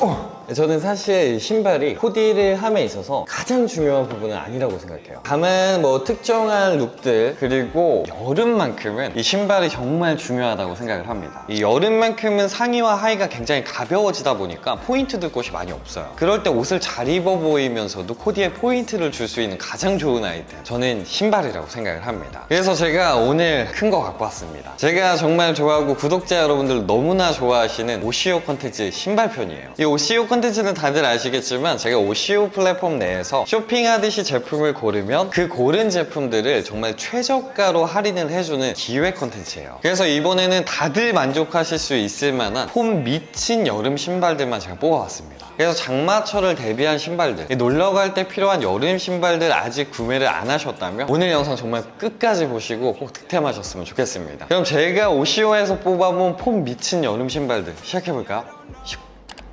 哦。 저는 사실 신발이 코디를 함에 있어서 가장 중요한 부분은 아니라고 생각해요. 다만 뭐 특정한 룩들 그리고 여름만큼은 이 신발이 정말 중요하다고 생각을 합니다. 이 여름만큼은 상의와 하의가 굉장히 가벼워지다 보니까 포인트 들 곳이 많이 없어요. 그럴 때 옷을 잘 입어 보이면서도 코디에 포인트를 줄 수 있는 가장 좋은 아이템 저는 신발이라고 생각을 합니다. 그래서 제가 오늘 큰 거 갖고 왔습니다. 제가 정말 좋아하고 구독자 여러분들 너무나 좋아하시는 오시오 컨텐츠 신발 편이에요. 이 오시오 컨텐츠 는 다들 아시겠지만 제가 오시오 플랫폼 내에서 쇼핑하듯이 제품을 고르면 그 고른 제품들을 정말 최저가로 할인을 해주는 기회 컨텐츠예요. 그래서 이번에는 다들 만족하실 수 있을 만한 폼 미친 여름 신발들만 제가 뽑아왔습니다. 그래서 장마철을 대비한 신발들, 놀러 갈 때 필요한 여름 신발들 아직 구매를 안 하셨다면 오늘 영상 정말 끝까지 보시고 꼭 득템하셨으면 좋겠습니다. 그럼 제가 오시오에서 뽑아본 폼 미친 여름 신발들 시작해볼까요?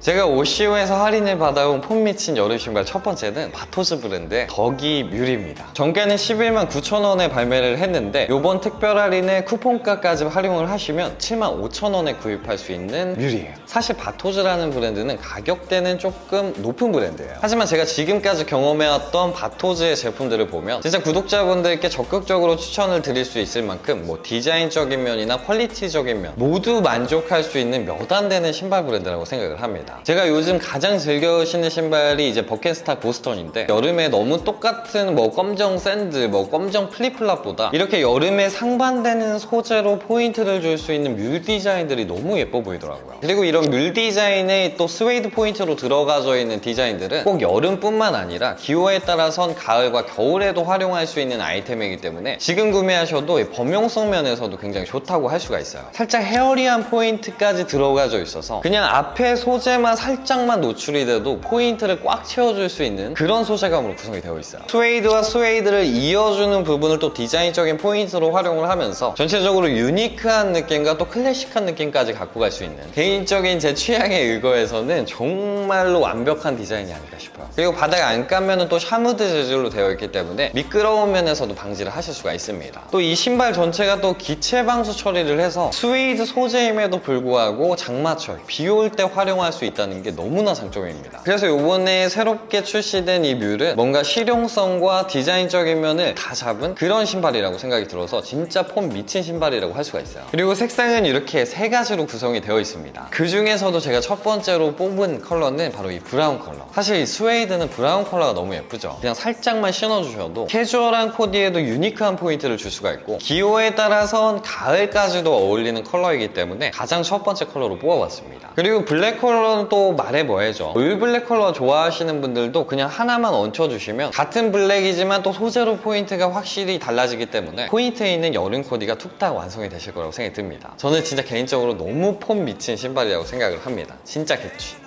슉. 제가 오시오에서 할인을 받아온 폼 미친 여름 신발 첫 번째는 바토즈 브랜드의 덕이 뮤리입니다. 정가는 11만 9천 원에 발매를 했는데 이번 특별 할인에 쿠폰가까지 활용을 하시면 7만 5천 원에 구입할 수 있는 뮤리예요. 사실 바토즈라는 브랜드는 가격대는 조금 높은 브랜드예요. 하지만 제가 지금까지 경험해왔던 바토즈의 제품들을 보면 진짜 구독자분들께 적극적으로 추천을 드릴 수 있을 만큼 뭐 디자인적인 면이나 퀄리티적인 면 모두 만족할 수 있는 몇 안 되는 신발 브랜드라고 생각을 합니다. 제가 요즘 가장 즐겨 신는 신발이 이제 버켄스타 보스턴인데 여름에 너무 똑같은 뭐 검정 샌드, 뭐 검정 플립플랍보다 이렇게 여름에 상반되는 소재로 포인트를 줄 수 있는 뮬 디자인들이 너무 예뻐 보이더라고요. 그리고 이런 뮬 디자인에 또 스웨이드 포인트로 들어가져 있는 디자인들은 꼭 여름뿐만 아니라 기호에 따라선 가을과 겨울에도 활용할 수 있는 아이템이기 때문에 지금 구매하셔도 이 범용성 면에서도 굉장히 좋다고 할 수가 있어요. 살짝 헤어리한 포인트까지 들어가져 있어서 그냥 앞에 소재만 살짝만 노출이 돼도 포인트를 꽉 채워줄 수 있는 그런 소재감으로 구성이 되어 있어요. 스웨이드와 스웨이드를 이어주는 부분을 또 디자인적인 포인트로 활용을 하면서 전체적으로 유니크한 느낌과 또 클래식한 느낌까지 갖고 갈 수 있는 개인적인 제 취향에 의거해서는 정말로 완벽한 디자인이 아닐까 싶어요. 그리고 바닥에 안 까면은 또 샤무드 재질로 되어 있기 때문에 미끄러운 면에서도 방지를 하실 수가 있습니다. 또 이 신발 전체가 또 기체 방수 처리를 해서 스웨이드 소재임에도 불구하고 장마철 비 올 때 활용할 수 있 다는 게 너무나 장점입니다. 그래서 이번에 새롭게 출시된 이 뮬은 뭔가 실용성과 디자인적인 면을 다 잡은 그런 신발이라고 생각이 들어서 진짜 폼 미친 신발이라고 할 수가 있어요. 그리고 색상은 이렇게 세 가지로 구성이 되어 있습니다. 그 중에서도 제가 첫 번째로 뽑은 컬러는 바로 이 브라운 컬러. 사실 이 스웨이드는 브라운 컬러가 너무 예쁘죠. 그냥 살짝만 신어주셔도 캐주얼한 코디에도 유니크한 포인트를 줄 수가 있고 기호에 따라선 가을까지도 어울리는 컬러이기 때문에 가장 첫 번째 컬러로 뽑아봤습니다. 그리고 블랙 컬러는 또 말해 뭐해죠. 올 블랙 컬러 좋아하시는 분들도 그냥 하나만 얹혀주시면 같은 블랙이지만 또 소재로 포인트가 확실히 달라지기 때문에 포인트에 있는 여름 코디가 툭딱 완성이 되실 거라고 생각이 듭니다. 저는 진짜 개인적으로 너무 폼 미친 신발이라고 생각을 합니다. 진짜 개취.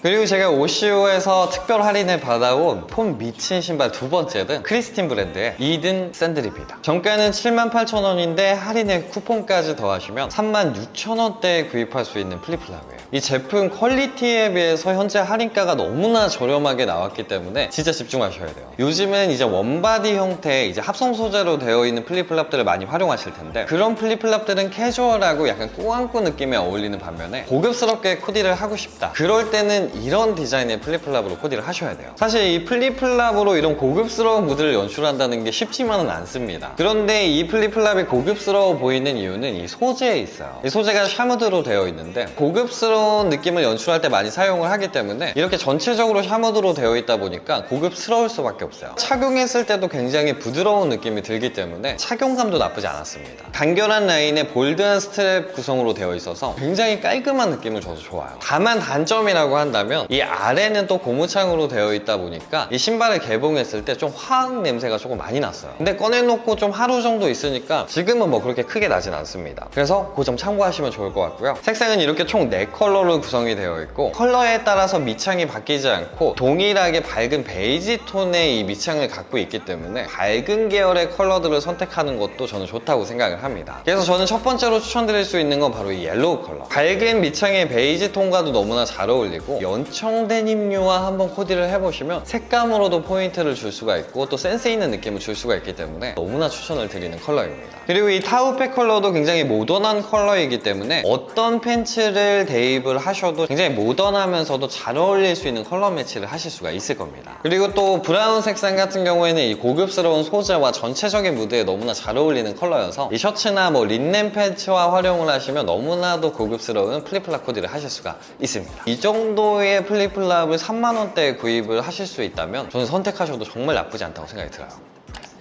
그리고 제가 오시오에서 특별 할인을 받아온 폼 미친 신발 두 번째는 크리스틴 브랜드의 이든 샌드립이다. 정가는 78,000원인데 할인에 쿠폰까지 더하시면 36,000원대에 구입할 수 있는 플립플랍이에요. 이 제품 퀄리티에 비해서 현재 할인가가 너무나 저렴하게 나왔기 때문에 진짜 집중하셔야 돼요. 요즘은 이제 원바디 형태의 이제 합성 소재로 되어 있는 플립플랍들을 많이 활용하실 텐데 그런 플립플랍들은 캐주얼하고 약간 꾸안꾸 느낌에 어울리는 반면에 고급스럽게 코디를 하고 싶다. 그럴 때는 이런 디자인의 플립플랍으로 코디를 하셔야 돼요. 사실 이 플립플랍으로 이런 고급스러운 무드를 연출한다는 게 쉽지만은 않습니다. 그런데 이 플립플랍이 고급스러워 보이는 이유는 이 소재에 있어요. 이 소재가 샤무드로 되어 있는데 고급스러운 느낌을 연출할 때 많이 사용을 하기 때문에 이렇게 전체적으로 샤무드로 되어 있다 보니까 고급스러울 수밖에 없어요. 착용했을 때도 굉장히 부드러운 느낌이 들기 때문에 착용감도 나쁘지 않았습니다. 간결한 라인에 볼드한 스트랩 구성으로 되어 있어서 굉장히 깔끔한 느낌을 줘서 좋아요. 다만 단점이라고 한다 면 이 아래는 또 고무창으로 되어 있다 보니까 이 신발을 개봉했을 때 좀 화학 냄새가 조금 많이 났어요. 근데 꺼내놓고 좀 하루 정도 있으니까 지금은 뭐 그렇게 크게 나진 않습니다. 그래서 그 점 참고하시면 좋을 것 같고요. 색상은 이렇게 총 4컬러로 구성이 되어 있고 컬러에 따라서 밑창이 바뀌지 않고 동일하게 밝은 베이지 톤의 이 밑창을 갖고 있기 때문에 밝은 계열의 컬러들을 선택하는 것도 저는 좋다고 생각을 합니다. 그래서 저는 첫 번째로 추천드릴 수 있는 건 바로 이 옐로우 컬러. 밝은 밑창의 베이지 톤과도 너무나 잘 어울리고 연청 데님류와 한번 코디를 해보시면 색감으로도 포인트를 줄 수가 있고 또 센스 있는 느낌을 줄 수가 있기 때문에 너무나 추천을 드리는 컬러입니다. 그리고 이 타우페 컬러도 굉장히 모던한 컬러이기 때문에 어떤 팬츠를 대입을 하셔도 굉장히 모던하면서도 잘 어울릴 수 있는 컬러 매치를 하실 수가 있을 겁니다. 그리고 또 브라운 색상 같은 경우에는 이 고급스러운 소재와 전체적인 무드에 너무나 잘 어울리는 컬러여서 이 셔츠나 뭐 린넨 팬츠와 활용을 하시면 너무나도 고급스러운 플립플랍 코디를 하실 수가 있습니다. 이 정도의 플립플랍을 3만원대에 구입을 하실 수 있다면 저는 선택하셔도 정말 나쁘지 않다고 생각이 들어요.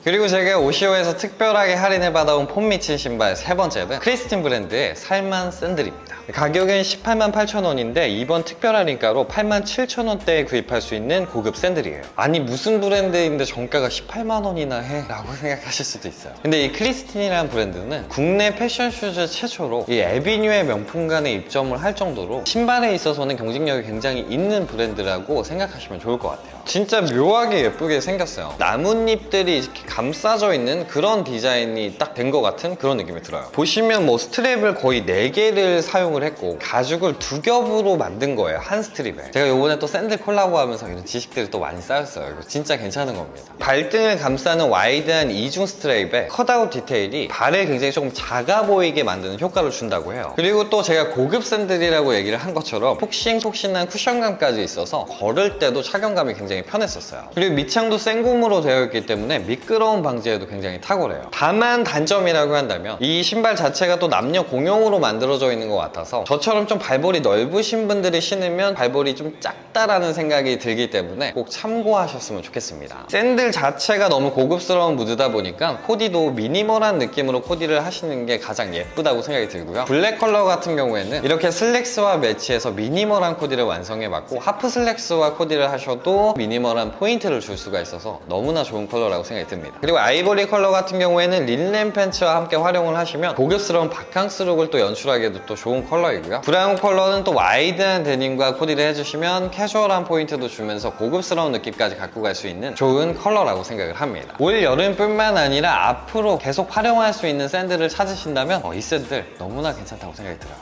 그리고 제가 오시오에서 특별하게 할인을 받아온 폼 미친 신발 세 번째는 크리스틴 브랜드의 살만 샌들입니다. 가격은 18만 8천 원인데 이번 특별 할인가로 8만 7천 원대에 구입할 수 있는 고급 샌들이에요. 아니 무슨 브랜드인데 정가가 18만 원이나 해? 라고 생각하실 수도 있어요. 근데 이 크리스틴이라는 브랜드는 국내 패션 슈즈 최초로 이 에비뉴의 명품관에 입점을 할 정도로 신발에 있어서는 경쟁력이 굉장히 있는 브랜드라고 생각하시면 좋을 것 같아요. 진짜 묘하게 예쁘게 생겼어요. 나뭇잎들이 이렇게 감싸져 있는 그런 디자인이 딱 된 것 같은 그런 느낌이 들어요. 보시면 뭐 스트랩을 거의 4개를 사용을 했고 가죽을 두 겹으로 만든 거예요. 한 스트립에. 제가 요번에 또 샌들 콜라보 하면서 이런 지식들을 또 많이 쌓였어요. 이거 진짜 괜찮은 겁니다. 발등을 감싸는 와이드한 이중 스트랩에 컷아웃 디테일이 발을 굉장히 조금 작아 보이게 만드는 효과를 준다고 해요. 그리고 또 제가 고급 샌들이라고 얘기를 한 것처럼 폭신폭신한 쿠션감까지 있어서 걸을 때도 착용감이 굉장히 편했었어요. 그리고 밑창도 생고무로 되어 있기 때문에 미끄러 운 방지에도 굉장히 탁월해요. 다만 단점이라고 한다면 이 신발 자체가 또 남녀 공용으로 만들어져 있는 것 같아서 저처럼 좀 발볼이 넓으신 분들이 신으면 발볼이 좀 작다라는 생각이 들기 때문에 꼭 참고하셨으면 좋겠습니다. 샌들 자체가 너무 고급스러운 무드다 보니까 코디도 미니멀한 느낌으로 코디를 하시는 게 가장 예쁘다고 생각이 들고요. 블랙 컬러 같은 경우에는 이렇게 슬랙스와 매치해서 미니멀한 코디를 완성해봤고 하프 슬랙스와 코디를 하셔도 미니멀한 포인트를 줄 수가 있어서 너무나 좋은 컬러라고 생각이 듭니다. 그리고 아이보리 컬러 같은 경우에는 린넨 팬츠와 함께 활용을 하시면 고급스러운 바캉스 룩을 또 연출하기에도 또 좋은 컬러이고요. 브라운 컬러는 또 와이드한 데님과 코디를 해주시면 캐주얼한 포인트도 주면서 고급스러운 느낌까지 갖고 갈 수 있는 좋은 컬러라고 생각을 합니다. 올 여름뿐만 아니라 앞으로 계속 활용할 수 있는 샌들을 찾으신다면 어, 이 샌들 너무나 괜찮다고 생각이 들어요.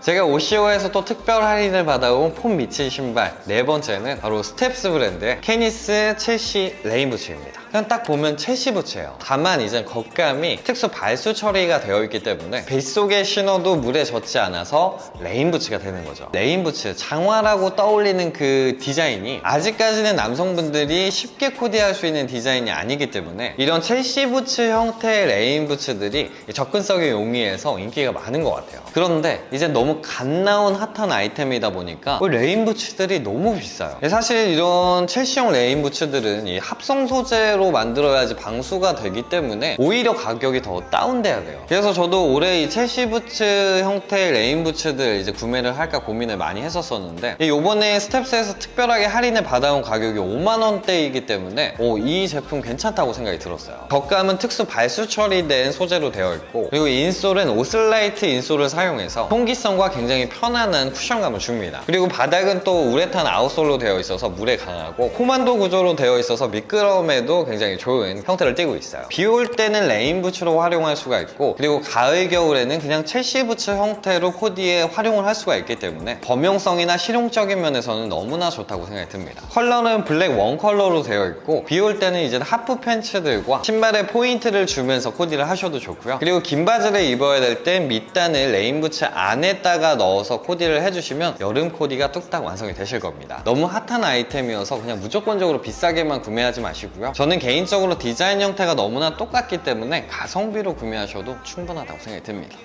제가 오시오에서 또 특별 할인을 받아온 폼 미친 신발 네 번째는 바로 스텝스 브랜드의 케니스 첼시 레인부츠입니다. 그냥 딱 보면 첼시 부츠예요. 다만 이제 겉감이 특수 발수 처리가 되어 있기 때문에 뱃속에 신어도 물에 젖지 않아서 레인 부츠가 되는 거죠. 레인 부츠 장화라고 떠올리는 그 디자인이 아직까지는 남성분들이 쉽게 코디할 수 있는 디자인이 아니기 때문에 이런 첼시 부츠 형태의 레인 부츠들이 접근성이 용이해서 인기가 많은 것 같아요. 그런데 이제 너무 갓 나온 핫한 아이템이다 보니까 그 레인 부츠들이 너무 비싸요. 사실 이런 첼시용 레인 부츠들은 이 합성 소재로 만들어야지 방수가 되기 때문에 오히려 가격이 더 다운돼야 돼요. 그래서 저도 올해 이 첼시 부츠 형태의 레인 부츠들 이제 구매를 할까 고민을 많이 했었었는데 이번에 스텝스에서 특별하게 할인을 받아온 가격이 5만 원대이기 때문에 오, 이 제품 괜찮다고 생각이 들었어요. 겉감은 특수 발수 처리된 소재로 되어 있고 그리고 인솔은 오슬라이트 인솔을 사용해서 통기성과 굉장히 편안한 쿠션감을 줍니다. 그리고 바닥은 또 우레탄 아웃솔로 되어 있어서 물에 강하고 코만도 구조로 되어 있어서 미끄러움에도 굉장히 좋은 형태를 띠고 있어요. 비 올 때는 레인 부츠로 활용할 수가 있고 그리고 가을 겨울에는 그냥 첼시 부츠 형태로 코디에 활용을 할 수가 있기 때문에 범용성이나 실용적인 면에서는 너무나 좋다고 생각이 듭니다. 컬러는 블랙 원 컬러로 되어 있고 비 올 때는 이제 하프 팬츠들과 신발에 포인트를 주면서 코디를 하셔도 좋고요. 그리고 긴 바지를 입어야 될땐 밑단을 레인 부츠 안에다가 넣어서 코디를 해주시면 여름 코디가 뚝딱 완성이 되실 겁니다. 너무 핫한 아이템이어서 그냥 무조건적으로 비싸게만 구매하지 마시고요. 저는 개인적으로 디자인 형태가 너무나 똑같기 때문에 가성비로 구매하셔도 충분하다고 생각이 듭니다.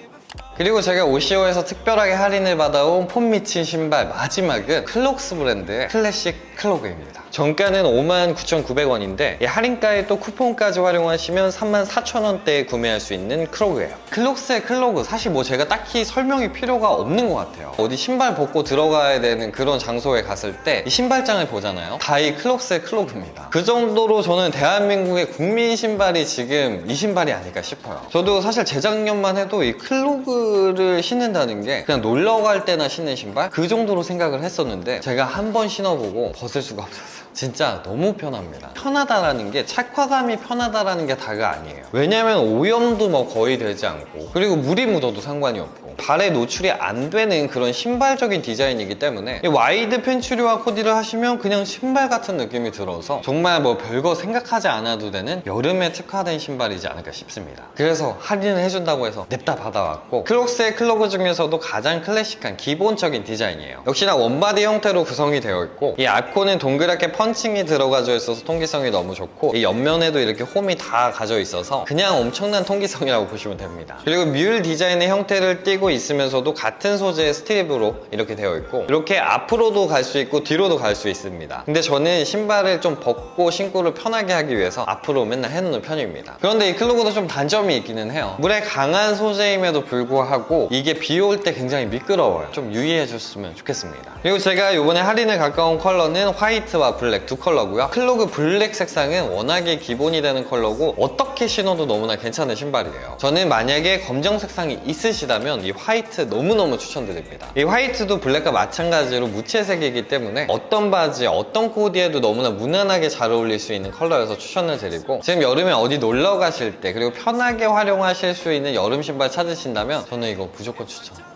그리고 제가 오시오에서 특별하게 할인을 받아온 폼 미친 신발 마지막은 클록스 브랜드의 클래식 클로그입니다. 정가는 59,900원인데 이 할인가에 또 쿠폰까지 활용하시면 34,000원대에 구매할 수 있는 클로그예요. 클록스의 클로그 사실 뭐 제가 딱히 설명이 필요가 없는 것 같아요. 어디 신발 벗고 들어가야 되는 그런 장소에 갔을 때이 신발장을 보잖아요. 다 이 클록스의 클로그입니다. 그 정도로 저는 대한민국의 국민 신발이 지금 이 신발이 아닐까 싶어요. 저도 사실 재작년만 해도 이 클로그 를 신는다는 게 그냥 놀러 갈 때나 신는 신발 그 정도로 생각을 했었는데 제가 한 번 신어보고 벗을 수가 없었어요. 진짜 너무 편합니다. 편하다라는 게 착화감이 편하다라는 게 다가 아니에요. 왜냐면 오염도 뭐 거의 되지 않고 그리고 물이 묻어도 상관이 없고 발에 노출이 안 되는 그런 신발적인 디자인이기 때문에 이 와이드 팬츄리와 코디를 하시면 그냥 신발 같은 느낌이 들어서 정말 뭐 별거 생각하지 않아도 되는 여름에 특화된 신발이지 않을까 싶습니다. 그래서 할인을 해준다고 해서 냅다 받아왔고 클록스의 클로그 중에서도 가장 클래식한 기본적인 디자인이에요. 역시나 원바디 형태로 구성이 되어 있고 이 앞코는 동그랗게 펀칭이 들어가져 있어서 통기성이 너무 좋고 이 옆면에도 이렇게 홈이 다 가져 있어서 그냥 엄청난 통기성이라고 보시면 됩니다. 그리고 뮬 디자인의 형태를 띠고 있으면서도 같은 소재의 스트립으로 이렇게 되어 있고 이렇게 앞으로도 갈 수 있고 뒤로도 갈 수 있습니다. 근데 저는 신발을 좀 벗고 신고를 편하게 하기 위해서 앞으로 맨날 해놓는 편입니다. 그런데 이 클로그도 좀 단점이 있기는 해요. 물에 강한 소재임에도 불구하고 이게 비 올 때 굉장히 미끄러워요. 좀 유의해 줬으면 좋겠습니다. 그리고 제가 이번에 할인에 가까운 컬러는 화이트와 블랙 두 컬러고요. 클로그 블랙 색상은 워낙에 기본이 되는 컬러고 어떻게 신어도 너무나 괜찮은 신발이에요. 저는 만약에 검정 색상이 있으시다면 이 화이트 너무너무 추천드립니다. 이 화이트도 블랙과 마찬가지로 무채색이기 때문에 어떤 바지, 어떤 코디에도 너무나 무난하게 잘 어울릴 수 있는 컬러여서 추천을 드리고 지금 여름에 어디 놀러 가실 때 그리고 편하게 활용하실 수 있는 여름 신발 찾으신다면 저는 이거 무조건 추천.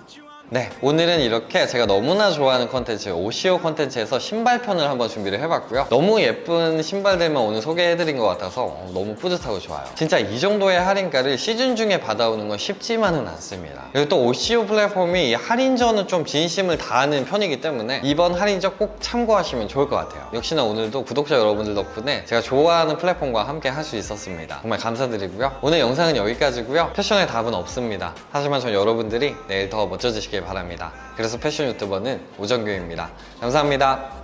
네, 오늘은 이렇게 제가 너무나 좋아하는 컨텐츠 오시오 컨텐츠에서 신발편을 한번 준비를 해봤고요. 너무 예쁜 신발들만 오늘 소개해드린 것 같아서 어, 너무 뿌듯하고 좋아요. 진짜 이 정도의 할인가를 시즌 중에 받아오는 건 쉽지만은 않습니다. 그리고 또 오시오 플랫폼이 이 할인전은 좀 진심을 다하는 편이기 때문에 이번 할인전 꼭 참고하시면 좋을 것 같아요. 역시나 오늘도 구독자 여러분들 덕분에 제가 좋아하는 플랫폼과 함께 할 수 있었습니다. 정말 감사드리고요. 오늘 영상은 여기까지고요. 패션의 답은 없습니다. 하지만 전 여러분들이 내일 더 멋져지시길 바랍니다. 그래서 패션 유튜버는 오정규입니다. 감사합니다.